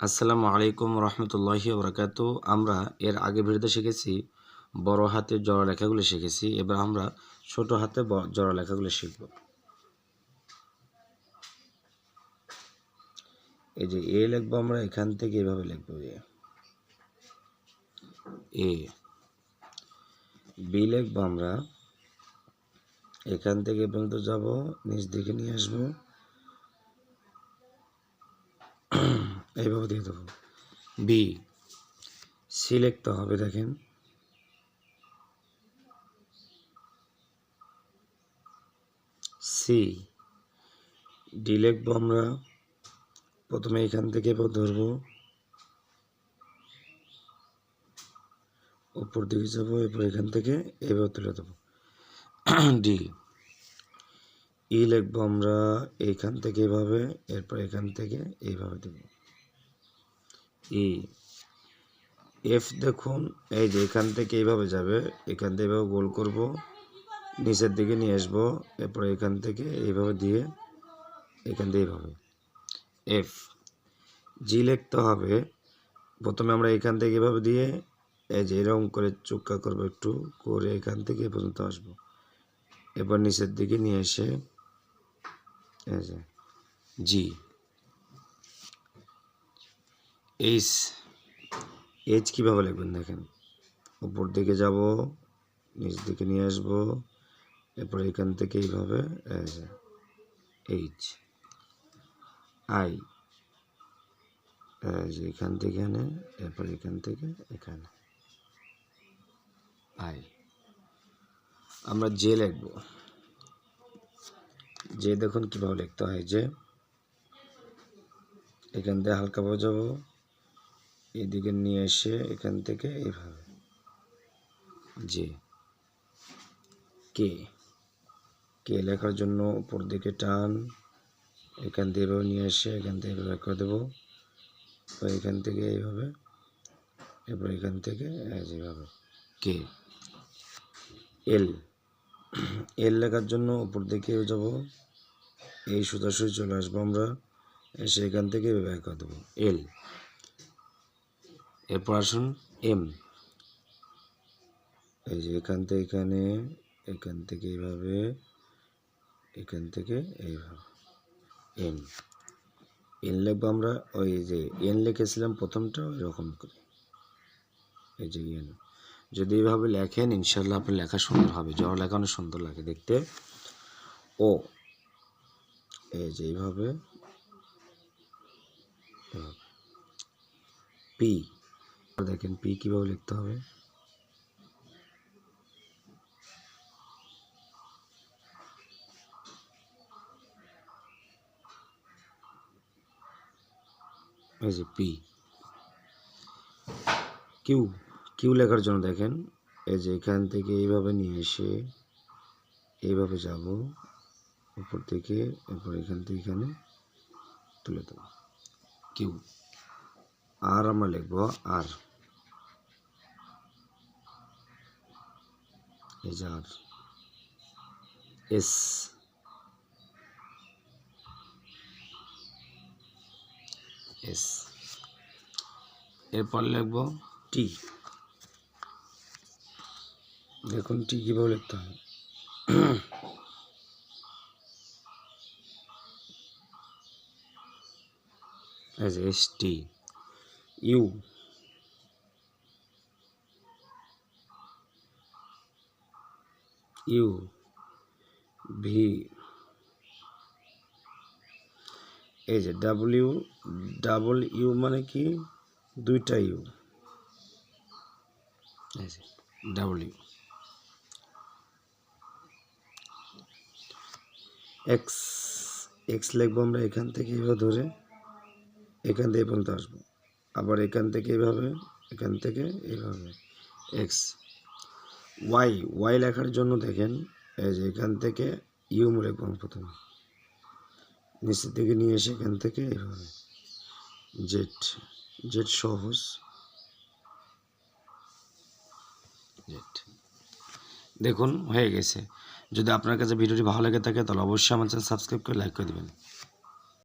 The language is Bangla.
আসসালামু আলাইকুম রহমতুল্লাহি বরকাত আমরা এর আগে ভিডিওতে শিখেছি, বড় হাতে জড়া লেখাগুলো শিখেছি। এবার আমরা ছোট হাতে জড়া লেখাগুলো শিখব। এই যে এ লিখব আমরা, এখান থেকে এভাবে লিখব এ। বি লিখব আমরা, এখান থেকে পর্যন্ত যাব, নিচ দিকে নিয়ে আসব। এইভাবে দিয়ে দেবো বি সি লিখতে হবে, দেখেন। সি ডি লিখব আমরা। প্রথমে এখান থেকে এবার ধরবো। উপর দিকে যাব, এরপর এখান থেকে এবার তুলে দেবো। ডি ই লিখব আমরা এইখান থেকে এভাবে, এরপর এখান থেকে এইভাবে দেবো। ই। এফ দেখুন, এই যে এখান থেকে এইভাবে যাবে, এখান থেকে এইভাবে গোল করব, নিচের দিকে নিয়ে আসব, এরপর এখান থেকে এইভাবে দিয়ে এখান থেকে এইভাবে। এফ জি লিখতে হবে, প্রথমে আমরা এখান থেকে এভাবে দিয়ে, এই যে এরকম করে চুক্কা করব একটু, করে এখান থেকে পর্যন্ত আসব। এবার নিচের দিকে নিয়ে এসে, এই যে জি এইচ এইচ কীভাবে লিখবেন দেখেন? উপর দিকে যাব, নিচ দিকে নিয়ে আসব, এরপর এখান থেকে এইভাবে এইচ, আই এখান থেকে এখানে এরপর এখান থেকে এখানে, আই। আমরা জে লিখব। যে দেখুন কীভাবে লিখতে হয় যে এখান থেকে হালকা বোঝাবো এদিকে নিয়ে এসে এখান থেকে এভাবে। যে কে? কে লেখার জন্য উপর দিকে টান। এখান থেকে এভাবে নিয়ে এসে এখান থেকে এভাবে করে দেবো। এখান থেকে এইভাবে। এরপর এখান থেকে যেভাবে কে? এল। এল লেখার জন্য উপর দিকে যাব। এই সোজাসুজি চলে আসব আমরা। এসে এখান থেকে করে দেবো। এল। এরপর আসুন এম এই যে এখান থেকে এখানে, এখান থেকে এইভাবে, এখান থেকে এইভাবে। এম এন লিখব আমরা, ওই যে এন লিখেছিলাম প্রথমটা ওই রকম করে। এই যে এন যদি এইভাবে লেখেন ইনশাল্লাহ আপনার লেখা সুন্দর হবে, জ্বর লেখা অনেক সুন্দর লাগে দেখতে। ও। এই যে এইভাবে পি দেখেন পি কীভাবে লিখতে হবে। এই যে পি কিউ কিউ লেখার জন্য দেখেন, এই যে এখান থেকে এইভাবে নিয়ে এসে এইভাবে যাব, উপর থেকে, এরপর এখান থেকে এখানে তুলে দেবো। কিউ আর আমরা লিখব আর এই আর এস এস এরপর লিখব টি দেখুন টি কীভাবে লিখতে হয়। S T U U V. এই যে ডাব্লিউ, ডাবল ইউ মানে কি? দুইটা ইউ। এই যে ডাব্লিউ এক্স এক্স লিখব আমরা এখান থেকে এইভাবে ধরে। এখান থেকে পর্যন্ত আসব। আবার এখান থেকে এইভাবে এখান থেকে এইভাবে এক্স। ওয়াই ওয়াই লেখার জন্য দেখেন, এই যে এখান থেকে ইউ লিখব প্রথমে। নিচের দিকে নিয়ে এসে এখান থেকে এইভাবে জেড জেড সহজ। দেখুন, হয়ে গেছে। যদি আপনার কাছে ভিডিওটি ভালো লেগে থাকে, তাহলে অবশ্যই আমার চ্যানেল সাবস্ক্রাইব করে লাইক করে দেবেন।